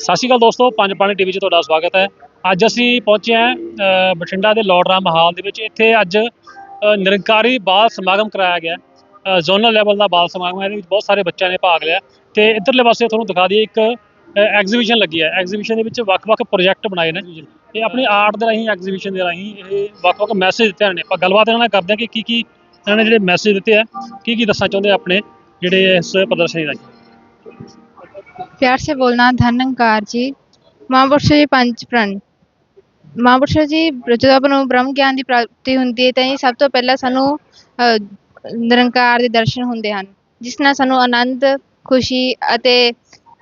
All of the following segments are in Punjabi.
ਸਤਿ ਸ਼੍ਰੀ ਅਕਾਲ ਦੋਸਤੋ, ਪੰਜ ਪਾਣੀ ਟੀਵੀ 'ਚ ਤੁਹਾਡਾ ਸਵਾਗਤ ਹੈ। ਅੱਜ ਅਸੀਂ ਪਹੁੰਚੇ ਹਾਂ ਬਠਿੰਡਾ ਦੇ ਲਾਰਡ ਰਾਮ ਹਾਲ ਦੇ ਵਿੱਚ। ਇੱਥੇ ਅੱਜ ਨਿਰੰਕਾਰੀ ਬਾਲ ਸਮਾਗਮ ਕਰਾਇਆ ਗਿਆ। ਜ਼ੋਨਲ ਲੈਵਲ ਦਾ ਬਾਲ ਸਮਾਗਮ ਹੈ, ਇਹਦੇ ਵਿੱਚ ਬਹੁਤ ਸਾਰੇ ਬੱਚਿਆਂ ਨੇ ਭਾਗ ਲਿਆ। ਤੇ ਇੱਧਰਲੇ ਪਾਸੇ ਤੁਹਾਨੂੰ ਦਿਖਾ ਦਈਏ, ਇੱਕ ਐਗਜ਼ੀਬਿਸ਼ਨ ਲੱਗੀ ਹੈ। ਐਗਜ਼ੀਬਿਸ਼ਨ ਦੇ ਵਿੱਚ ਵੱਖ-ਵੱਖ ਪ੍ਰੋਜੈਕਟ ਬਣਾਏ ਨੇ। ਇਹ ਆਪਣੀ ਆਰਟ ਦੇ ਰਾਹੀਂ ਐਗਜ਼ੀਬਿਸ਼ਨ ਦੇ ਰਾਹੀਂ ਇਹ ਵੱਖ-ਵੱਖ ਮੈਸੇਜ ਦਿੱਤੇ ਹਨ ਆਪਾਂ ਗੱਲਬਾਤ ਇਹਨਾਂ ਨਾਲ ਕਰਦੇ ਹਾਂ ਕਿ ਕੀ ਕੀ ਇਹਨਾਂ ਨੇ ਜਿਹੜੇ ਮੈਸੇਜ ਦਿੱਤੇ ਆ ਕੀ ਕੀ ਦੱਸਣਾ ਚਾਹੁੰਦੇ ਆਪਣੇ ਜਿਹੜੇ ਇਸ ਪ੍ਰਦਰਸ਼ਨੀ ਰਾਹੀਂ। प्यार से बोलना धन हंकार जी ਮਹਾਂਪੁਰਸ਼ ਜੀ ਪੰਜ ਪ੍ਰਣ ਮਹਾਂਪੁਰਸ਼ ਜੀ ਜਦੋਂ ਆਪਾਂ ਨੂੰ ਬ੍ਰਹਮ ਗਿਆਨ ਦੀ ਪ੍ਰਾਪਤੀ ਹੁੰਦੀ ਹੈ ਤਾਂ ਇਹ ਸਭ ਤੋਂ ਪਹਿਲਾਂ ਸਾਨੂੰ ਅ, ਨਿਰੰਕਾਰ ਦੇ ਦਰਸ਼ਨ ਹੁੰਦੇ ਹਨ ਜਿਸ ਨਾਲ ਸਾਨੂੰ ਆਨੰਦ ਖੁਸ਼ੀ ਅਤੇ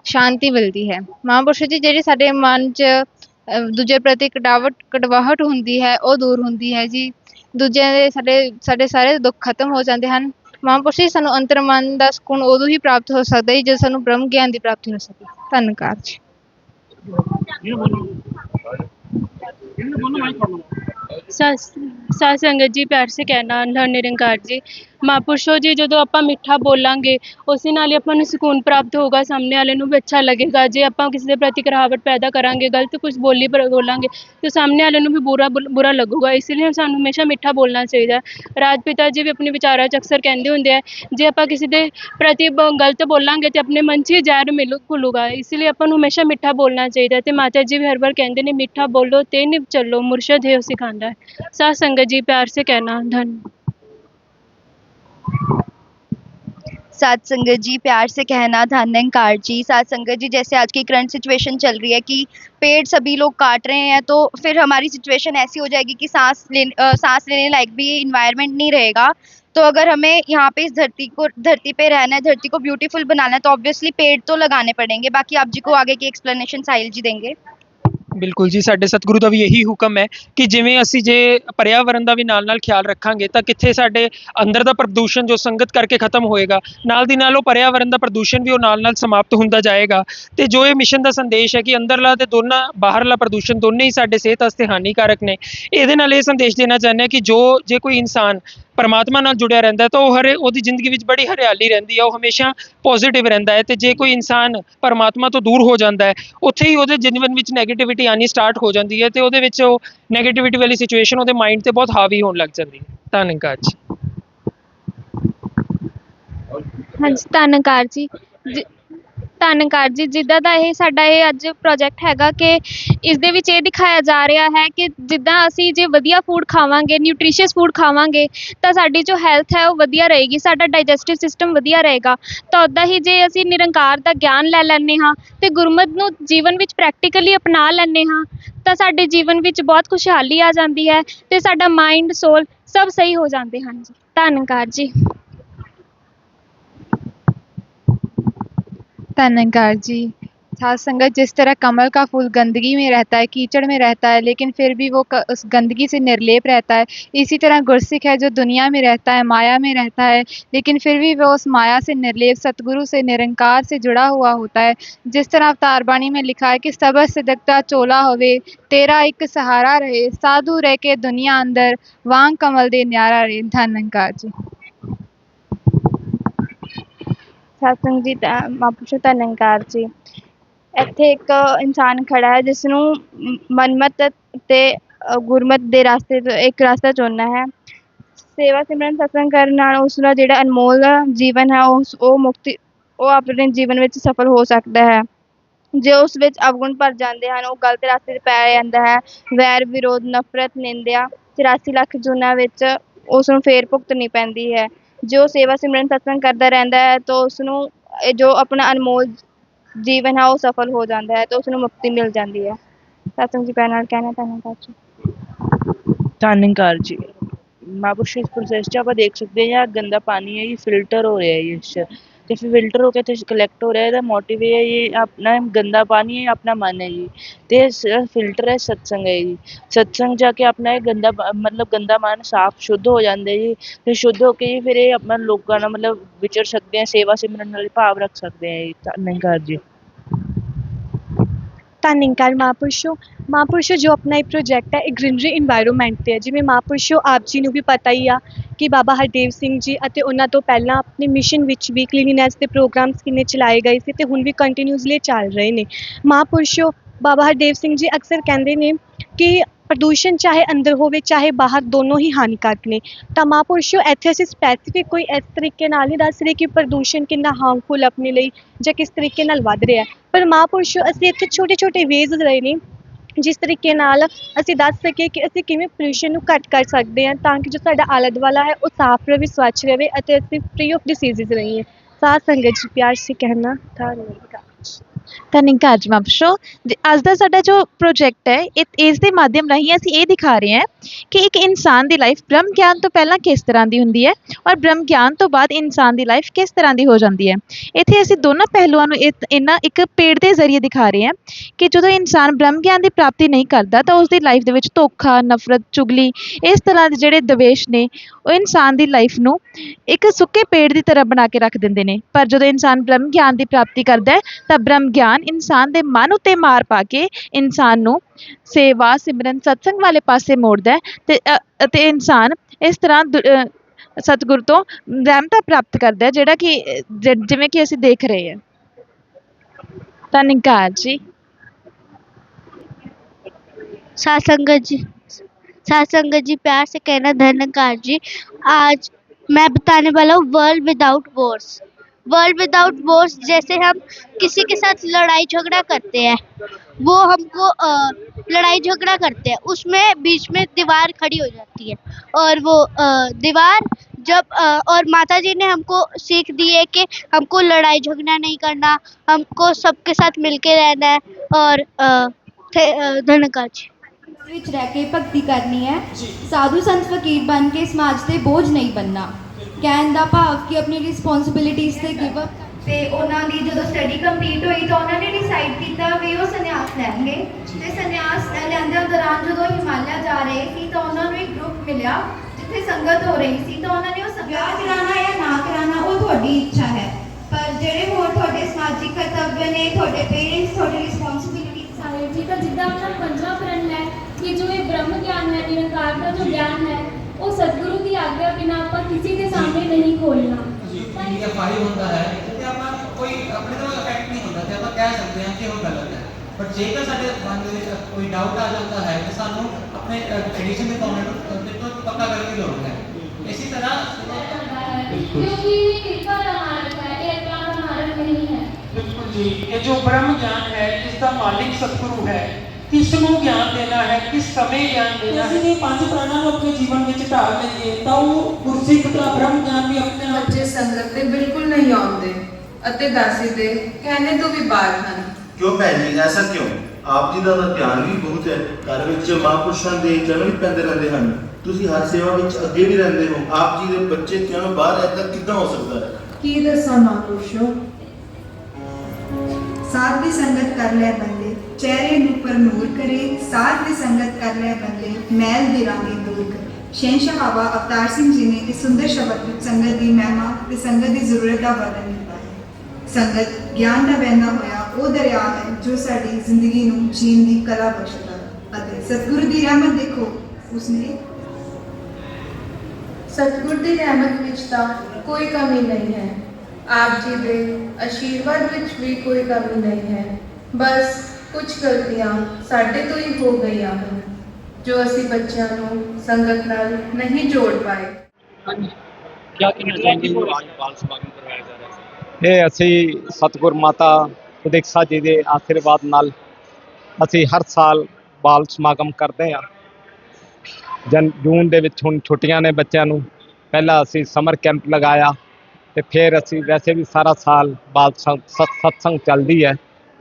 ਸ਼ਾਂਤੀ ਮਿਲਦੀ ਹੈ ਮਹਾਂਪੁਰਸ਼ ਜੀ ਜਿਹੜੀ ਸਾਡੇ ਮਨ 'ਚ ਅ, ਦੂਜੇ ਪ੍ਰਤੀ ਕਟਾਵਟ ਕਟਵਾਹਟ ਹੁੰਦੀ ਹੈ ਉਹ ਦੂਰ ਹੁੰਦੀ ਹੈ ਜੀ ਦੂਜਿਆਂ ਦੇ ਸਾਡੇ ਸਾਡੇ ਸਾਰੇ ਦੁੱਖ ਖਤਮ ਹੋ ਜਾਂਦੇ ਹਨ ਮਹਾਂਪੁਰਸ਼ ਜੀ ਸਾਨੂੰ ਅੰਤਰ ਮਨ ਦਾ ਸਕੂਨ ਉਦੋਂ ਹੀ ਪ੍ਰਾਪਤ ਹੋ ਸਕਦਾ ਹੈ ਜਦੋਂ ਸਾਨੂੰ ਬ੍ਰਹਮ ਗਿਆਨ ਦੀ ਪ੍ਰਾਪਤੀ ਹੋ ਸਕੇ ਧੰਨਵਾਦ ਜੀ। ਸਾਧ ਸੰਗਤ ਜੀ ਪਿਆਰ ਸੇ ਕਹਿਣਾ ਨਿਰੰਕਾਰ ਜੀ। ਮਹਾਂਪੁਰਸ਼ੋ ਜੀ, ਜਦੋਂ ਆਪਾਂ ਮਿੱਠਾ ਬੋਲਾਂਗੇ, ਉਸੇ ਨਾਲ ਹੀ ਆਪਾਂ ਨੂੰ ਸਕੂਨ ਪ੍ਰਾਪਤ ਹੋਊਗਾ, ਸਾਹਮਣੇ ਵਾਲੇ ਨੂੰ ਵੀ ਅੱਛਾ ਲੱਗੇਗਾ। ਜੇ ਆਪਾਂ ਕਿਸੇ ਦੇ ਪ੍ਰਤੀ ਕਰਾਹਵਟ ਪੈਦਾ ਕਰਾਂਗੇ, ਗਲਤ ਕੁਝ ਬੋਲੀ ਪਰ ਬੋਲਾਂਗੇ, ਤਾਂ ਸਾਹਮਣੇ ਵਾਲੇ ਨੂੰ ਵੀ ਬੁਰਾ ਬੁਲ- ਬੁਰਾ ਲੱਗੂਗਾ। ਇਸ ਲਈ ਸਾਨੂੰ ਹਮੇਸ਼ਾ ਮਿੱਠਾ ਬੋਲਣਾ ਚਾਹੀਦਾ ਰਾਜ ਪਿਤਾ ਜੀ ਵੀ ਆਪਣੇ ਵਿਚਾਰਾਂ 'ਚ ਅਕਸਰ ਕਹਿੰਦੇ ਹੁੰਦੇ ਆ, ਜੇ ਆਪਾਂ ਕਿਸੇ ਦੇ ਪ੍ਰਤੀ ਬ- ਗਲਤ ਬੋਲਾਂਗੇ, ਤਾਂ ਆਪਣੇ ਮਨ 'ਚ ਹੀ ਜ਼ਹਿਰ ਮਿਲੂ, ਘੁਲੂਗਾ। ਇਸ ਲਈ ਆਪਾਂ ਨੂੰ ਹਮੇਸ਼ਾ ਮਿੱਠਾ ਬੋਲਣਾ ਚਾਹੀਦਾ ਹੈ ਤੇ ਮਾਤਾ ਜੀ ਵੀ ਹਰ ਵਾਰ ਕਹਿੰਦੇ ਨੇ, ਮਿੱਠਾ ਬੋਲੋ ਤੇ ਨਿਭ ਚੱਲੋ, ਮੁਰਸ਼ਦ ਹੈ ਉਹ ਸਿਖਾਉਂਦਾ ਹੈ। ਸਾਧ ਸੰਗਤ ਜੀ, ਪਿਆਰ ਸੇ ਕਹਿਣਾ, ਧੰਨ। सात संगत जी, प्यार से कहना धन्यकार जी। सात संगत जी, जैसे आज की करंट सिचुएशन चल रही है कि पेड़ सभी लोग काट रहे हैं तो फिर हमारी सिचुएशन ऐसी हो जाएगी कि सांस ले सांस लेने लायक भी इन्वायरमेंट नहीं रहेगा। तो अगर हमें यहाँ पे इस धरती को, धरती पे रहना है, धरती को ब्यूटीफुल बनाना है तो ऑब्वियसली पेड़ तो लगाने पड़ेंगे। बाकी आप जी को आगे की एक्सप्लेनेशन साहिल जी देंगे। ਬਿਲਕੁਲ ਜੀ, ਸਾਡੇ ਸਤਿਗੁਰੂ ਦਾ ਵੀ ਇਹੀ ਹੁਕਮ ਹੈ ਕਿ ਜਿਵੇਂ ਅਸੀਂ ਜੇ ਪਰਿਆਵਰਨ ਦਾ ਵੀ ਨਾਲ ਨਾਲ ਖਿਆਲ ਰੱਖਾਂਗੇ ਤਾਂ ਕਿੱਥੇ ਸਾਡੇ ਅੰਦਰ ਦਾ ਪ੍ਰਦੂਸ਼ਣ ਜੋ ਸੰਗਤ ਕਰਕੇ ਖਤਮ ਹੋਏਗਾ, ਨਾਲ ਦੀ ਨਾਲ ਉਹ ਪਰਿਆਵਰਨ ਦਾ ਪ੍ਰਦੂਸ਼ਣ ਵੀ ਉਹ ਨਾਲ ਨਾਲ ਸਮਾਪਤ ਹੁੰਦਾ ਜਾਏਗਾ। ਤੇ ਜੋ ਇਹ ਮਿਸ਼ਨ ਦਾ ਸੰਦੇਸ਼ ਹੈ ਕਿ ਅੰਦਰਲਾ ਤੇ ਦੋਨਾਂ, ਬਾਹਰਲਾ ਪ੍ਰਦੂਸ਼ਣ ਦੋਨੇ ਹੀ ਸਾਡੇ ਸਿਹਤ ਵਾਸਤੇ ਹਾਨੀਕਾਰਕ ਨੇ, ਇਹਦੇ ਨਾਲ ਇਹ ਸੰਦੇਸ਼ ਦੇਣਾ ਚਾਹੁੰਦੇ ਹਾਂ ਕਿ ਜੋ, ਜੇ ਕੋਈ ਇਨਸਾਨ ਪਰਮਾਤਮਾ ਨਾਲ ਜੁੜਿਆ ਰਹਿੰਦਾ ਹੈ, ਤਾਂ ਉਹ ਹਰੇ, ਉਹਦੀ ਜ਼ਿੰਦਗੀ ਵਿੱਚ ਬੜੀ ਹਰਿਆਲੀ ਰਹਿੰਦੀ ਹੈ, ਉਹ ਹਮੇਸ਼ਾ ਪੋਜ਼ਿਟਿਵ ਰਹਿੰਦਾ ਹੈ ਤੇ ਜੇ ਕੋਈ ਇਨਸਾਨ ਪਰਮਾਤਮਾ ਤੋਂ ਦੂਰ ਹੋ ਜਾਂਦਾ ਹੈ, ਉੱਥੇ ਹੀ ਉਹਦੇ ਜੀਵਨ ਵਿੱਚ 네ਗੇਟਿਵਿਟੀ ਆਣੀ ਸਟਾਰਟ ਹੋ ਜਾਂਦੀ ਹੈ ਤੇ ਉਹਦੇ ਵਿੱਚ ਉਹ 네ਗੇਟਿਵਿਟੀ ਵਾਲੀ ਸਿਚੁਏਸ਼ਨ ਉਹਦੇ ਮਾਈਂਡ ਤੇ ਬਹੁਤ ਹਾਵੀ ਹੋਣ ਲੱਗ ਜਾਂਦੀ ਹੈ। ਧੰਨਵਾਦ ਜੀ। ਹਾਂਜੀ, ਧੰਨਕਾਰ ਜੀ ਜਿ- ਜੀ, ਜਿੱਦਾਂ ਦਾ ਇਹ ਸਾਡਾ ਇਹ ਅੱਜ ਪ੍ਰੋਜੈਕਟ ਹੈਗਾ ਕਿ ਇਸ ਦੇ ਵਿੱਚ ਇਹ ਦਿਖਾਇਆ ਜਾ ਰਿਹਾ ਹੈ ਕਿ ਜਿੱਦਾਂ ਅਸੀਂ ਜੇ ਵਧੀਆ ਫੂਡ ਖਾਵਾਂਗੇ ਨਿਊਟ੍ਰੀਸ਼ੀਅਸ ਫੂਡ ਖਾਵਾਂਗੇ, ਤਾਂ ਸਾਡੀ ਜੋ ਹੈਲਥ ਹੈ ਉਹ ਵਧੀਆ ਰਹੇਗੀ, ਸਾਡਾ ਡਾਈਜੈਸਟਿਵ ਸਿਸਟਮ ਵਧੀਆ ਰਹੇਗਾ। ਤਾਂ ਉੱਦਾਂ ਹੀ ਜੇ ਅਸੀਂ ਨਿਰੰਕਾਰ ਦਾ ਗਿਆਨ ਲੈ ਲੈਂਦੇ ਹਾਂ ਅਤੇ ਗੁਰਮਤ ਨੂੰ ਜੀਵਨ ਵਿੱਚ ਪ੍ਰੈਕਟੀਕਲੀ ਅਪਣਾ ਲੈਂਦੇ ਹਾਂ, ਤਾਂ ਸਾਡੇ ਜੀਵਨ ਵਿੱਚ ਬਹੁਤ ਖੁਸ਼ਹਾਲੀ ਆ ਜਾਂਦੀ ਹੈ ਅਤੇ ਸਾਡਾ ਮਾਈਂਡ ਸੋਲ ਸਭ ਸਹੀ ਹੋ ਜਾਂਦੇ ਹਨ ਜੀ। ਧੰਨਕਾਰ ਜੀ। धन्यकार जी। सात संगत जिस तरह कमल का फूल गंदगी में रहता है, कीचड़ में रहता है, लेकिन फिर भी वो उस गंदगी से निर्लेप रहता है। इसी तरह गुरसिख है जो दुनिया में रहता है, माया में रहता है, लेकिन फिर भी वो उस माया से निर्लेप, सतगुरु से निरंकार से जुड़ा हुआ होता है। जिस तरह अवतार बाणी में लिखा है कि सबस सिदकता चोला होवे, तेरा एक सहारा रहे, साधु रह के दुनिया अंदर, वांग कमल दे न्यारा रहे धन्यकार जी। ਸਤਸੰਗ ਜੀ ਦਾ ਮਹਾਂਪੁਰਸ਼ੋ ਧੰਨਕਾਰ ਜੀ। ਇੱਥੇ ਇੱਕ ਇਨਸਾਨ ਖੜਾ ਹੈ ਜਿਸ ਨੂੰ ਮਨਮਤ ਤੇ ਗੁਰਮਤ ਦੇ ਰਸਤੇ ਤੋਂ, ਇੱਕ ਰਸਤਾ ਚੁਣਨਾ ਹੈ। ਸੇਵਾ ਸਿਮਰਨ ਸਤਸੰਗ ਕਰਨ ਨਾਲ ਉਸ ਦਾ ਜਿਹੜਾ ਅਨਮੋਲ ਜੀਵਨ ਹੈ, ਉਸ, ਉਹ ਮੁਕਤੀ, ਉਹ ਆਪਣੇ ਜੀਵਨ ਵਿੱਚ ਸਫਲ ਹੋ ਸਕਦਾ ਹੈ। ਜੇ ਉਸ ਵਿੱਚ ਅਵਗੁਣ ਭਰ ਜਾਂਦੇ ਹਨ, ਉਹ ਗਲਤ ਰਸਤੇ 'ਤੇ ਪੈ ਜਾਂਦਾ ਹੈ। ਵੈਰ, ਵਿਰੋਧ, ਨਫ਼ਰਤ, ਨਿੰਦਿਆ 84 ਲੱਖ ਜੂਨਾਂ ਵਿੱਚ ਉਸ ਨੂੰ ਫੇਰ ਭੁਗਤਣੀ ਪੈਂਦੀ ਹੈ। ਜੋ ਸੇਵਾ ਸਿਮਰਨ ਸਤਸੰਗ ਕਰਦਾ ਰਹਿੰਦਾ ਹੈ, ਤਾਂ ਉਸ ਨੂੰ ਜੋ ਆਪਣਾ ਅਨਮੋਲ ਜੀਵਨ ਹੈ ਉਹ ਸਫਲ ਹੋ ਜਾਂਦਾ ਹੈ, ਤੇ ਉਸ ਨੂੰ ਮੁਕਤੀ ਮਿਲ ਜਾਂਦੀ ਹੈ। ਸਤਸੰਗ ਜੀ ਪੈਰ ਨਾਲ ਕਹਿਣਾ ਧੰਨਵਾਦ ਜੀ ਧੰਨਕਾਰ ਜੀ। ਮਹਾਂਪੁਰਸ਼ ਇਸ ਪ੍ਰੋਸੈਸ 'ਚ ਆਪਾਂ ਦੇਖ ਸਕਦੇ ਹਾਂ, ਗੰਦਾ ਪਾਣੀ ਹੈ, ਇਹ ਫਿਲਟਰ ਹੋ ਰਿਹਾ ਹੈ ਇਸ 'ਚ। ਤੇ ਫਿਰ ਫਿਲਟਰ ਹੋ ਕੇ ਇੱਥੇ ਕਲੈਕਟ ਹੋ ਰਿਹਾ, ਇਹਦਾ ਮੋਟਿਵ ਇਹ ਹੈ ਇਹ ਆਪਣਾ ਗੰਦਾ ਪਾਣੀ ਹੈ, ਆਪਣਾ ਮਨ ਹੈ ਜੀ। ਫਿਲਟਰ ਹੈ ਸਤਸੰਗ ਹੈ ਜੀ। ਸਤਸੰਗ ਜਾ ਕੇ ਆਪਣਾ ਇਹ ਗੰਦਾ ਮਤਲਬ ਗੰਦਾ ਮਨ ਸਾਫ਼ ਸ਼ੁੱਧ ਹੋ ਜਾਂਦਾ ਜੀ। ਤੇ ਸ਼ੁੱਧ ਹੋ ਕੇ ਜੀ ਫਿਰ ਇਹ ਆਪਣਾ ਲੋਕਾਂ ਨਾਲ ਮਤਲਬ ਵਿਚਰ ਸਕਦੇ ਆ ਸੇਵਾ ਸਿਮਰਨ ਨਾਲ ਭਾਵ ਰੱਖ ਸਕਦੇ ਆ ਜੀ। ਧੰਨਕਾਰ ਜੀ। ਧੰਨਕਾਰ ਮਹਾਂਪੁਰਸ਼ੋ। ਮਹਾਂਪੁਰਸ਼ੋ ਜੋ ਆਪਣਾ ਇਹ ਪ੍ਰੋਜੈਕਟ ਹੈ, ਇਹ ਗ੍ਰੀਨਰੀ ਇਨਵਾਇਰਨਮੈਂਟ ਤੇ ਹੈ। ਜਿਵੇਂ ਮਹਾਂਪੁਰਸ਼ੋ ਆਪ ਜੀ ਨੂੰ ਵੀ ਪਤਾ ਹੀ ਆ ਕਿ ਬਾਬਾ ਹਰਦੇਵ ਸਿੰਘ ਜੀ ਅਤੇ ਉਹਨਾਂ ਤੋਂ ਪਹਿਲਾਂ ਆਪਣੇ ਮਿਸ਼ਨ ਵਿੱਚ ਵੀ ਕਲੀਨੈਸ ਦੇ ਪ੍ਰੋਗਰਾਮਸ ਕਿੰਨੇ ਚਲਾਏ ਗਏ ਸੀ ਤੇ ਹੁਣ ਵੀ ਕੰਟੀਨਿਊਸਲੀ ਚੱਲ ਰਹੇ ਨੇ। ਮਹਾਂਪੁਰਸ਼ੋ ਬਾਬਾ ਹਰਦੇਵ ਸਿੰਘ ਜੀ ਅਕਸਰ ਕਹਿੰਦੇ ਨੇ ਕਿ ਪ੍ਰਦੂਸ਼ਣ ਚਾਹੇ ਅੰਦਰ ਹੋਵੇ, ਚਾਹੇ ਬਾਹਰ, ਦੋਨੋਂ ਹੀ ਹਾਨੀਕਾਰਕ ਨੇ। ਤਾਂ ਮਹਾਂਪੁਰਸ਼ੋ, ਇੱਥੇ ਅਸੀਂ ਸਪੈਸੀਫਿਕ ਕੋਈ ਇਸ ਤਰੀਕੇ ਨਾਲ ਨਹੀਂ ਦੱਸ ਰਹੇ ਕਿ ਪ੍ਰਦੂਸ਼ਣ ਕਿੰਨਾ ਹਾਰਮਫੁਲ ਆਪਣੇ ਲਈ ਜਾਂ ਕਿਸ ਤਰੀਕੇ ਨਾਲ ਵੱਧ ਰਿਹਾ। ਪਰ ਮਹਾਂਪੁਰਸ਼ੋ, ਅਸੀਂ ਇੱਥੇ ਛੋਟੇ ਛੋਟੇ ਵੇਜ਼ ਰਹੇ ਨੇ। ਜਿਸ ਤਰੀਕੇ ਨਾਲ ਅਸੀਂ ਦੱਸ ਸਕੀਏ ਕਿ ਅਸੀਂ ਕਿਵੇਂ ਪੋਲਿਊਸ਼ਨ ਨੂੰ ਘੱਟ ਕਰ ਸਕਦੇ ਹਾਂ ਤਾਂ ਕਿ ਜੋ ਸਾਡਾ ਆਲਾ ਦੁਆਲਾ ਹੈ ਉਹ ਸਾਫ਼ ਰਹੇ, ਸਵੱਛ ਰਹੇ ਅਤੇ ਅਸੀਂ ਫ੍ਰੀ ਆਫ ਡਿਸੀਜ਼ਸ ਰਹੀਏ। ਸਾਧ ਸੰਗਤ ਜੀ, ਪਿਆਰ ਸੇ ਕਹਿਣਾ, ਧੰਨਵਾਦ। ਧੰਨਵਾਦ ਜੀ ਮਾਪਸ਼ੋ ਅੱਜ ਦਾ ਸਾਡਾ ਜੋ ਪ੍ਰੋਜੈਕਟ ਹੈ, ਇਹ ਇਸ ਦੇ ਮਾਧਿਅਮ ਰਾਹੀਂ ਅਸੀਂ ਇਹ ਦਿਖਾ ਰਹੇ ਹਾਂ ਕਿ ਇੱਕ ਇਨਸਾਨ ਦੀ ਲਾਈਫ ਬ੍ਰਹਮ ਗਿਆਨ ਤੋਂ ਪਹਿਲਾਂ ਕਿਸ ਤਰ੍ਹਾਂ ਦੀ ਹੁੰਦੀ ਹੈ ਔਰ ਬ੍ਰਹਮ ਗਿਆਨ ਤੋਂ ਬਾਅਦ ਇਨਸਾਨ ਦੀ ਲਾਈਫ ਕਿਸ ਤਰ੍ਹਾਂ ਦੀ ਹੋ ਜਾਂਦੀ ਹੈ। ਇੱਥੇ ਅਸੀਂ ਦੋਨਾਂ ਪਹਿਲੂਆਂ ਨੂੰ ਇਹ ਇਹਨਾਂ ਇੱਕ ਪੇੜ ਦੇ ਜ਼ਰੀਏ ਦਿਖਾ ਰਹੇ ਹਾਂ ਕਿ ਜਦੋਂ ਇਨਸਾਨ ਬ੍ਰਹਮ ਗਿਆਨ ਦੀ ਪ੍ਰਾਪਤੀ ਨਹੀਂ ਕਰਦਾ ਤਾਂ ਉਸ ਦੀ ਲਾਈਫ ਦੇ ਵਿੱਚ ਧੋਖਾ, ਨਫ਼ਰਤ, ਚੁਗਲੀ ਇਸ ਤਰ੍ਹਾਂ ਦੇ ਜਿਹੜੇ ਦਵੇਸ਼ ਨੇ, ਉਹ ਇਨਸਾਨ ਦੀ ਲਾਈਫ ਨੂੰ ਇੱਕ ਸੁੱਕੇ ਪੇੜ ਦੀ ਤਰ੍ਹਾਂ ਬਣਾ ਕੇ ਰੱਖ ਦਿੰਦੇ ਨੇ। ਪਰ ਜਦੋਂ ਇਨਸਾਨ ਬ੍ਰਹਮ ਗਿਆਨ ਦੀ ਪ੍ਰਾਪਤੀ ਕਰਦਾ ਹੈ ਤਾਂ ਬ੍ਰਹਮ ਗਿਆਨ ਇਨਸਾਨ ਦੇ ਮਨ ਉੱਤੇ ਮਾਰ ਪਾ ਕੇ ਇਨਸਾਨ ਨੂੰ ਸੇਵਾ, ਸਿਮਰਨ, ਸਤਸੰਗ ਵਾਲੇ ਪਾਸੇ ਮੋੜਦਾ ਹੈ ਤੇ ਅ, ਅਤੇ ਇਨਸਾਨ ਇਸ ਤਰ੍ਹਾਂ ਦੁ- ਅ, ਸਤਿਗੁਰ ਤੋਂ ਰਹਿਮਤਾਂ ਪ੍ਰਾਪਤ ਕਰਦਾ ਹੈ ਜਿਹੜਾ ਕਿ ਅ, ਜ- ਜਿਵੇਂ ਕਿ ਅਸੀਂ ਦੇਖ ਰਹੇ ਹਾਂ ਧੰਨਵਾਦ ਜੀ सात संगत जी सात संगत जी प्यार से कहना धन्यकार जी आज मैं बताने वाला हूँ world without wars world without wars जैसे हम किसी के साथ लड़ाई झगड़ा करते हैं वो हमको अ, लड़ाई झगड़ा करते हैं उसमें बीच में दीवार खड़ी हो जाती है और वो अ, दीवार जब अ, और माता जी ने हमको सीख दी है कि हमको लड़ाई झगड़ा नहीं करना हमको सबके साथ मिलके रहना है और अ, थे- अ, धन्यवाद जी ਵਿੱਚ ਰਹਿ ਕੇ ਭਗਤੀ ਕਰਨੀ ਹੈ ਸਾਧੂ ਸੰਤ ਫਕੀਰ ਬਣ ਕੇ ਸਮਾਜ ਤੇ ਬੋਝ ਨਹੀਂ ਬਣਨਾ ਕਹਿਣ ਦਾ ਭਾਵ ਕਿ ਆਪਣੀ ਰਿਸਪੌਂਸਿਬਿਲਿਟੀਜ਼ ਤੇ ਗਿਵ ਅਪ ਤੇ ਉਹਨਾਂ ਦੀ ਜਦੋਂ ਸਟੱਡੀ ਕੰਪਲੀਟ ਹੋਈ ਤਾਂ ਉਹਨਾਂ ਨੇ ਡਿਸਾਈਡ ਕੀਤਾ ਵੀ ਉਹ ਸੰਨਿਆਸ ਲੈਣਗੇ। ਤੇ ਸੰਨਿਆਸ ਲੈਂਦੇ ਦੌਰਾਨ ਜਦੋਂ ਹਿਮਾਲਿਆ ਜਾ ਰਹੇ ਸੀ ਤਾਂ ਉਹਨਾਂ ਨੂੰ ਇੱਕ ਗਰੁੱਪ ਮਿਲਿਆ ਜਿੱਥੇ ਸੰਗਤ ਹੋ ਰਹੀ ਸੀ। ਤਾਂ ਉਹਨਾਂ ਨੇ ਉਹ ਵਿਆਹ ਕਰਾਉਣਾ ਜਾਂ ਨਾ ਕਰਾਉਣਾ ਉਹ ਤੁਹਾਡੀ ਇੱਛਾ ਹੈ। ਪਰ ਜਿਹੜੇ ਹੋਰ ਤੁਹਾਡੇ ਸਮਾਜਿਕ ਕਰਤੱਵ ਨੇ ਤੁਹਾਡੇ ਪੇਰੈਂਟਸ ਤੁਹਾਡੀ ਰਿਸਪੌਂਸਿਬਿਲਿਟੀਜ਼ ਸਾਹਿਬ ਜੀ ਦਾ ਜਿੱਦਾਂ ਆਪਣਾ ਪੰਜਵਾਂ ਪ੍ਰਣ ਹੈ ਕਿ ਜੋ ਇਹ ਬ੍ਰਹਮ ਗਿਆਨ ਹੈ ਨਿਰੰਕਾਰ ਦਾ ਜੋ। ਗਿਆਨ ਹੈ ਉਹ ਸਤਿਗੁਰੂ ਦੀ ਆਗਿਆ ਬਿਨਾਂ ਆਪਾਂ ਕਿਸੇ ਦੇ ਸਾਹਮਣੇ ਨਹੀਂ ਖੋਲਣਾ। ਜੀ ਜਾਂ ਫਾਈ ਹੁੰਦਾ ਹੈ ਤੇ ਆਪਾਂ ਕੋਈ ਆਪਣੇ ਤੋਂ ਇਫੈਕਟ ਨਹੀਂ ਹੁੰਦਾ ਤੇ ਆਪਾਂ ਕਹਿ ਸਕਦੇ ਹਾਂ ਕਿ ਉਹ ਗਲਤ ਹੈ। ਬਟ ਜੇਕਰ ਸਾਡੇ ਮਨ ਦੇ ਵਿੱਚ ਕੋਈ ਡਾਊਟ ਆ ਜਾਂਦਾ ਹੈ ਤੇ ਸਾਨੂੰ ਆਪਣੇ ਐਡੀਸ਼ਨ ਦੇ ਕਮੈਂਟ ਤੋਂ ਪੱਕਾ ਕਰਨ ਦੀ ਲੋੜ ਹੈ। ਇਸੇ ਤਰ੍ਹਾਂ ਕਿਉਂਕਿ ਇਹ ਕਿਰਪਾ ਦਾ ਮਾਰਗ ਹੈ ਇਹ ਅੱਲਾ ਦਾ ਮਾਰਗ ਨਹੀਂ ਹੈ। ਬਿਲਕੁਲ ਜੀ ਇਹ ਜੋ ਬ੍ਰਹਮ ਗਿਆਨ ਹੈ ਇਸ ਦਾ ਮਾਲਿਕ ਸਤਿਗੁਰੂ ਹੈ। ਕਿਸ ਨੂੰ ਗਿਆਨ ਦੇਣਾ ਹੈ ਕਿਸ ਸਮੇਂ ਗਿਆਨ ਦੇਣਾ ਹੈ? ਅਸੀਂ ਇਹ ਪੰਜ ਪ੍ਰਾਣਾਂ ਨੂੰ ਆਪਣੇ ਜੀਵਨ ਵਿੱਚ ਢਾਲ ਲਈਏ ਤਾਂ ਉਹ ਗੁਰਸਿੱਖ ਦਾ ਬ੍ਰਹਮ ਗਿਆਨ ਵੀ ਆਪਣੇ ਆਪ ਬੱਚੇ ਸੰਗਤ ਤੇ ਬਿਲਕੁਲ ਨਹੀਂ ਆਉਂਦੇ ਅਤੇ ਦਾਸੀ ਦੇ ਕਹਿਣੇ ਤੋਂ ਵੀ ਬਾਹਰ ਹਨ। ਕਿਉਂ ਭੈਣ ਜੀ ਐਸਾ ਕਿਉਂ? ਆਪ ਜੀ ਦਾ ਤਾਂ ਧਿਆਨ ਵੀ ਬਹੁਤ ਹੈ। ਘਰ ਵਿੱਚ ਮਹਾਂਪੁਰਸ਼ਾਂ ਦੇ ਜਨਮ ਵੀ ਪੈਂਦੇ ਰਹਿੰਦੇ ਹਨ। ਤੁਸੀਂ ਹਰ ਸੇਵਾ ਵਿੱਚ ਅੱਗੇ ਵੀ ਰਹਿੰਦੇ ਹੋ। ਆਪ ਜੀ ਦੇ ਬੱਚੇ ਕਿਉਂ ਬਾਹਰ ਐਦਾਂ ਕਿੱਦਾਂ ਹੋ ਸਕਦਾ ਹੈ? ਕੀ ਦੱਸਾਂ ਮਹਾਂਪੁਰਸ਼ੋ ਸਾਧ ਦੀ ਸੰਗਤ ਕਰ ਲੈ ਬੰਦੇ, ਚਿਹਰੇ ਨੂੰ ਪਰ ਕਰੇ, ਸਾਧ ਦੀ ਸੰਗਤ ਕਰ ਲੈ ਬੰਦੇ, ਮੈਲ ਦੀ ਰਾਂਗੀ ਦੂਰ ਕਰੇ। ਸ਼ਹਿਨशाह ਬਾਬਾ ਅਵਤਾਰ ਸਿੰਘ ਜੀ ਨੇ ਇਸ ਸੁੰਦਰ ਸ਼ਬਦ ਵਿੱਚ ਸੰਗਤ ਦੀ ਮਹਿਮਾ ਤੇ ਸੰਗਤ ਦੀ ਜ਼ਰੂਰਤ ਦਾ ਵਰਣਨ ਕੀਤਾ ਹੈ। ਸੰਗਤ ਗਿਆਨ ਦਾ ਵਹਿੰਦਾ ਹੋਇਆ ਉਹ ਦਰਿਆ ਹੈ ਜੋ ਸਾਡੀ ਜ਼ਿੰਦਗੀ ਨੂੰ ਜੀਣ ਦੀ ਕਲਾ ਬਖਸ਼ਦਾ ਹੈ ਅਤੇ ਸਤਿਗੁਰੂ ਦੀ ਰਹਿਮਤ ਦੇਖੋ, ਉਸਨੇ ਸਤਿਗੁਰ ਦੀ ਰਹਿਮਤ ਵਿੱਚ ਤਾਂ ਕੋਈ ਕਮੀ ਨਹੀਂ ਹੈ। ਆਪ ਜੀ ਦੇ ਆਸ਼ੀਰਵਾਦ ਵਿੱਚ ਵੀ ਕੋਈ ਕਮੀ ਨਹੀਂ ਹੈ। ਬਸ ਕੁਝ ਗਲਤੀਆਂ ਸਾਡੇ ਤੋਂ ਹੀ ਹੋ ਗਈਆਂ ਹਨ ਜੋ ਅਸੀਂ ਬੱਚਿਆਂ ਨੂੰ ਸੰਗਤ ਨਾਲ ਨਹੀਂ ਜੋੜ ਪਾਏ। ਇਹ ਅਸੀਂ ਸਤਗੁਰ ਮਾਤਾ ਉਦੇਕਸ਼ਾ ਜੀ ਦੇ ਆਸ਼ੀਰਵਾਦ ਨਾਲ ਅਸੀਂ ਹਰ ਸਾਲ ਬਾਲ ਸਮਾਗਮ ਕਰਦੇ ਆ ਜਨ ਜੂਨ ਦੇ ਵਿੱਚ ਹੁਣ ਛੁੱਟੀਆਂ ਨੇ ਬੱਚਿਆਂ ਨੂੰ। ਪਹਿਲਾਂ ਅਸੀਂ ਸਮਰ ਕੈਂਪ ਲਗਾਇਆ। ਤੇ ਫਿਰ ਅਸੀਂ ਵੈਸੇ ਵੀ ਸਾਰਾ ਸਾਲ ਬਾਲ ਸਤ- ਸਤਸੰਗ ਚੱਲਦੀ ਹੈ,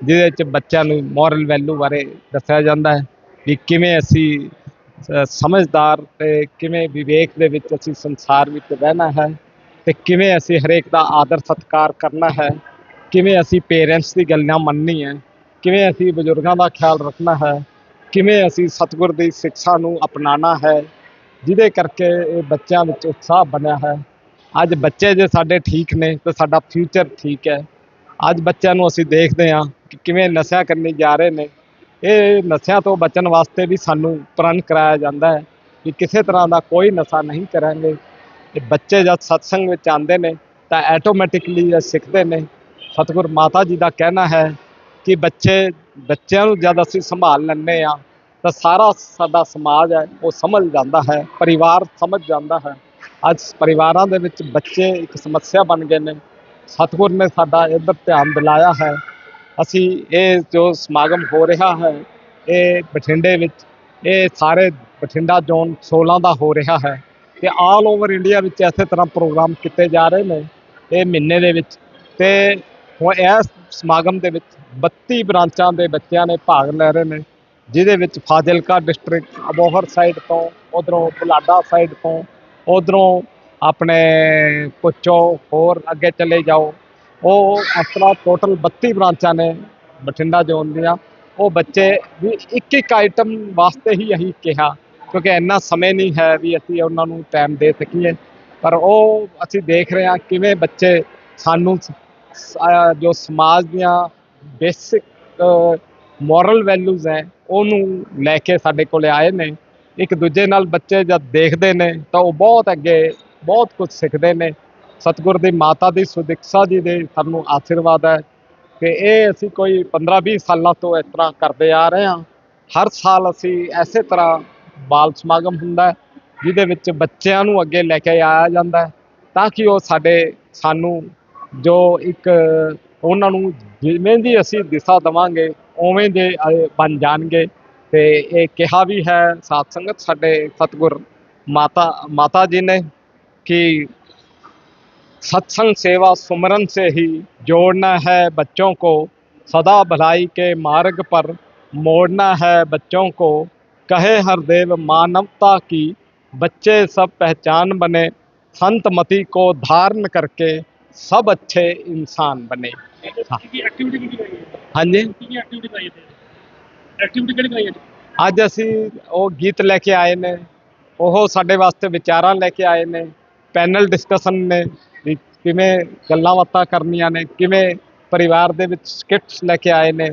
ਜਿਹਦੇ ਵਿੱਚ ਬੱਚਿਆਂ ਨੂੰ ਮੋਰਲ ਵੈਲਿਊ ਬਾਰੇ ਦੱਸਿਆ ਜਾਂਦਾ ਹੈ ਵੀ ਕਿਵੇਂ ਅਸੀਂ ਸਮਝਦਾਰ ਤੇ ਕਿਵੇਂ ਵਿਵੇਕ ਦੇ ਵਿੱਚ ਅਸੀਂ ਸੰਸਾਰ ਵਿੱਚ ਰਹਿਣਾ ਹੈ ਤੇ ਕਿਵੇਂ ਅਸੀਂ ਹਰੇਕ ਦਾ ਆਦਰ ਸਤਿਕਾਰ ਕਰਨਾ ਹੈ, ਕਿਵੇਂ ਅਸੀਂ ਪੇਰੈਂਟਸ ਦੀ ਗੱਲਾਂ ਮੰਨਣੀ ਹੈ, ਕਿਵੇਂ ਅਸੀਂ ਬਜ਼ੁਰਗਾਂ ਦਾ ਖਿਆਲ ਰੱਖਣਾ ਹੈ, ਕਿਵੇਂ ਅਸੀਂ ਸਤਿਗੁਰ ਦੀ ਸਿੱਖਿਆ ਨੂੰ ਅਪਣਾਉਣਾ ਹੈ, ਜਿਹਦੇ ਕਰਕੇ ਇਹ ਬੱਚਿਆਂ ਵਿੱਚ ਉਤਸ਼ਾਹ ਬਣਿਆ ਹੈ। ਅੱਜ ਬੱਚੇ ਜੇ ਸਾਡੇ ਠੀਕ ਨੇ ਤਾਂ ਸਾਡਾ ਫਿਊਚਰ ਠੀਕ ਹੈ। ਅੱਜ ਬੱਚਿਆਂ ਨੂੰ ਅਸੀਂ ਦੇਖਦੇ ਹਾਂ ਕਿ ਕਿਵੇਂ ਨਸ਼ਾ ਕਰਨੀ ਜਾ ਰਹੇ ਨੇ। ਇਹ ਨਸ਼ਿਆਂ ਤੋਂ ਬਚਣ ਵਾਸਤੇ ਵੀ ਸਾਨੂੰ ਪ੍ਰਣ ਕਰਾਇਆ ਜਾਂਦਾ ਹੈ ਕਿ ਕਿਸੇ ਤਰ੍ਹਾਂ ਦਾ ਕੋਈ ਨਸ਼ਾ ਨਹੀਂ ਕਰਾਂਗੇ। ਤੇ ਬੱਚੇ ਜਦ ਸਤਸੰਗ ਵਿੱਚ ਆਉਂਦੇ ਨੇ ਤਾਂ ਆਟੋਮੈਟਿਕਲੀ ਇਹ ਸਿੱਖਦੇ ਨੇ। ਸਤਿਗੁਰ ਮਾਤਾ ਜੀ ਦਾ ਕਹਿਣਾ ਹੈ ਕਿ ਬੱਚੇ, ਬੱਚਿਆਂ ਨੂੰ ਜਦ ਅਸੀਂ ਸੰਭਾਲ ਲੈਂਦੇ ਆ ਤਾਂ ਸਾਰਾ ਸਾਡਾ ਸਮਾਜ ਹੈ, ਉਹ ਸਮਝ ਜਾਂਦਾ ਹੈ, ਪਰਿਵਾਰ ਸਮਝ ਜਾਂਦਾ ਹੈ। ਅੱਜ ਪਰਿਵਾਰਾਂ ਦੇ ਵਿੱਚ ਬੱਚੇ ਇੱਕ ਸਮੱਸਿਆ ਬਣ ਗਏ ਨੇ। ਸਤਿਗੁਰ ਨੇ ਸਾਡਾ ਇੱਧਰ ਧਿਆਨ ਦਿਲਾਇਆ ਹੈ। ਅਸੀਂ ਇਹ ਜੋ ਸਮਾਗਮ ਹੋ ਰਿਹਾ ਹੈ, ਇਹ ਬਠਿੰਡੇ ਵਿੱਚ, ਇਹ ਸਾਰੇ ਬਠਿੰਡਾ ਜ਼ੋਨ 16 ਦਾ ਹੋ ਰਿਹਾ ਹੈ ਤੇ ਆਲ ਓਵਰ ਇੰਡੀਆ ਵਿੱਚ ਇਸੇ ਤਰ੍ਹਾਂ ਪ੍ਰੋਗਰਾਮ ਕੀਤੇ ਜਾ ਰਹੇ ਨੇ ਇਹ ਮਹੀਨੇ ਦੇ ਵਿੱਚ। ਤੇ ਹੁਣ ਇਸ ਸਮਾਗਮ ਦੇ ਵਿੱਚ 32 ਬ੍ਰਾਂਚਾਂ ਦੇ ਬੱਚਿਆਂ ਨੇ ਭਾਗ ਲੈ ਰਹੇ ਨੇ, ਜਿਹਦੇ ਵਿੱਚ ਫਾਜ਼ਿਲਕਾ ਡਿਸਟ੍ਰਿਕਟ ਅਬੋਹਰ ਸਾਈਡ ਤੋਂ, ਉਧਰੋਂ ਬੁਲਾਡਾ ਸਾਈਡ ਤੋਂ ਉਧਰੋਂ ਆਪਣੇ ਪੁੱਛੋ, ਹੋਰ ਅੱਗੇ ਚਲੇ ਜਾਓ। ਉਹ ਇਸ ਤਰ੍ਹਾਂ ਟੋਟਲ 32 ਬ੍ਰਾਂਚਾਂ ਨੇ, ਬਠਿੰਡਾ ਜ਼ੋਨ ਦੀਆਂ ਉਹ ਬੱਚੇ ਵੀ ਇੱਕ ਇੱਕ ਆਈਟਮ ਵਾਸਤੇ ਹੀ ਅਸੀਂ ਕਿਹਾ, ਕਿਉਂਕਿ ਇੰਨਾ ਸਮੇਂ ਨਹੀਂ ਹੈ ਵੀ ਅਸੀਂ ਉਹਨਾਂ ਨੂੰ ਟਾਈਮ ਦੇ ਸਕੀਏ। ਪਰ ਉਹ ਅਸੀਂ ਦੇਖ ਰਹੇ ਹਾਂ ਕਿਵੇਂ ਬੱਚੇ ਸਾਨੂੰ ਜੋ ਸਮਾਜ ਦੀਆਂ ਬੇਸਿਕ ਮੋਰਲ ਵੈਲਿਊਜ਼ ਹੈ, ਉਹਨੂੰ ਲੈ ਕੇ ਸਾਡੇ ਕੋਲੇ ਆਏ ਨੇ। ਇੱਕ ਦੂਜੇ ਨਾਲ ਬੱਚੇ ਜਦ ਦੇਖਦੇ ਨੇ ਤਾਂ ਉਹ ਬਹੁਤ ਅੱਗੇ, ਬਹੁਤ ਕੁਝ ਸਿੱਖਦੇ ਨੇ। ਸਤਿਗੁਰ ਦੀ ਮਾਤਾ ਦੀ ਸੁਦਿਕਸ਼ਾ ਜੀ ਦੇ ਸਾਨੂੰ ਆਸ਼ੀਰਵਾਦ ਹੈ ਕਿ ਇਹ ਅਸੀਂ ਕੋਈ 15-20 ਸਾਲਾਂ ਤੋਂ ਇਸ ਤਰ੍ਹਾਂ ਕਰਦੇ ਆ ਰਹੇ ਹਾਂ। ਹਰ ਸਾਲ ਅਸੀਂ ਐਸੇ ਤਰ੍ਹਾਂ ਬਾਲ ਸਮਾਗਮ ਹੁੰਦਾ ਜਿਹਦੇ ਵਿੱਚ ਬੱਚਿਆਂ ਨੂੰ ਅੱਗੇ ਲੈ ਕੇ ਆਇਆ ਜਾਂਦਾ ਤਾਂ ਕਿ ਉਹ ਸਾਡੇ, ਸਾਨੂੰ ਜੋ ਇੱਕ ਉਹਨਾਂ ਨੂੰ ਜਿਵੇਂ ਦੀ ਅਸੀਂ ਦਿਸ਼ਾ ਦੇਵਾਂਗੇ, ਉਵੇਂ ਦੇ ਬਣ ਜਾਣਗੇ। ਤੇ ਇਹ ਕਿਹਾ ਵੀ ਹੈ ਸਾਧ ਸੰਗਤ ਸਾਡੇ ਸਤਿਗੁਰ ਮਾਤਾ ਮਾਤਾ ਜੀ ਨੇ कि सत्संग सेवा सुमरन से ही जोड़ना है बच्चों को सदा भलाई के मार्ग पर मोड़ना है बच्चों को कहे हर देव मानवता की बच्चे सब पहचान बने संत मति को धारण करके सब अच्छे इंसान बने हाँ ਐਕਟੀਵਿਟੀ ਕੀ ਕਰਾਈ ਹੈ हाँ जी ਕੀ ਐਕਟੀਵਿਟੀ ਕਿਹੜੀ ਕਰਾਈ ਹੈ ਅੱਜ ਅਸੀਂ ਉਹ ਗੀਤ ਲੈ ਕੇ ਆਏ ਨੇ ਉਹ ਸਾਡੇ ਵਾਸਤੇ ਵਿਚਾਰਾਂ ਲੈ ਕੇ ਆਏ ਨੇ ਪੈਨਲ ਡਿਸਕਸ਼ਨ ਨੇ ਵੀ ਕਿਵੇਂ ਗੱਲਾਂ ਬਾਤਾਂ ਕਰਨੀਆਂ ਨੇ ਕਿਵੇਂ ਪਰਿਵਾਰ ਦੇ ਵਿੱਚ ਸਕਿੱਟਸ ਲੈ ਕੇ ਆਏ ਨੇ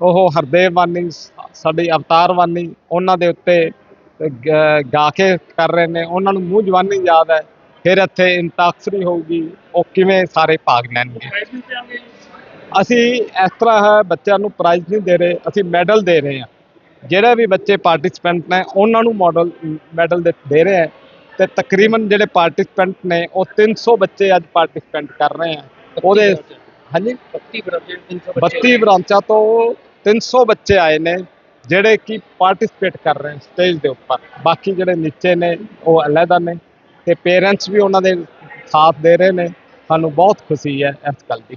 ਉਹ ਹਰਦੇਵ ਵਾਨੀ ਸਾਡੀ ਅਵਤਾਰ ਵਾਨੀ ਉਹਨਾਂ ਦੇ ਉੱਤੇ ਗ- ਕੇ ਕਰ ਰਹੇ ਨੇ ਉਹਨਾਂ ਨੂੰ ਮੂੰਹ ਜਵਾਨੀ ਯਾਦ ਹੈ ਫਿਰ ਇੱਥੇ ਇੰਤਾਕਸਰੀ ਹੋਊਗੀ ਉਹ ਕਿਵੇਂ ਸਾਰੇ ਭਾਗ ਲੈਣਗੇ। ਅਸੀਂ ਇਸ ਤਰ੍ਹਾਂ ਹੈ ਬੱਚਿਆਂ ਨੂੰ ਪ੍ਰਾਈਜ਼ ਨਹੀਂ ਦੇ ਰਹੇ ਅਸੀਂ ਮੈਡਲ ਦੇ ਰਹੇ ਹਾਂ। ਜਿਹੜੇ ਵੀ ਬੱਚੇ ਪਾਰਟਿਸਪੈਂਟ ਨੇ ਉਹਨਾਂ ਨੂੰ ਮਾਡਲ ਮੈਡਲ ਦੇ ਰਹੇ ਹਾਂ। ਤੇ ਤਕਰੀਬਨ ਜਿਹੜੇ ਪਾਰਟਿਸਪੈਂਟ ਨੇ ਉਹ 300 ਬੱਚੇ ਅੱਜ ਪਾਰਟਿਸਪੈਂਟ ਕਰ ਰਹੇ ਆ ਉਹਦੇ ਹਾਂਜੀ? 32 ਬਰਾਬਰ 300 32 ਬ੍ਰਾਂਚਾਂ ਤੋਂ 300 ਬੱਚੇ ਆਏ ਨੇ ਜਿਹੜੇ ਕਿ ਪਾਰਟਿਸਪੇਟ ਕਰ ਰਹੇ ਨੇ ਸਟੇਜ ਦੇ ਉੱਪਰ। ਬਾਕੀ ਜਿਹੜੇ ਨੀਚੇ ਨੇ ਉਹ ਅਲੱਗਾ ਨੇ। ਤੇ ਪੇਰੈਂਟਸ ਵੀ ਉਹਨਾਂ ਦੇ ਸਾਥ ਦੇ ਰਹੇ ਨੇ। ਸਾਨੂੰ ਬਹੁਤ ਖੁਸ਼ੀ ਹੈ ਇਸ ਗੱਲ ਦੀ।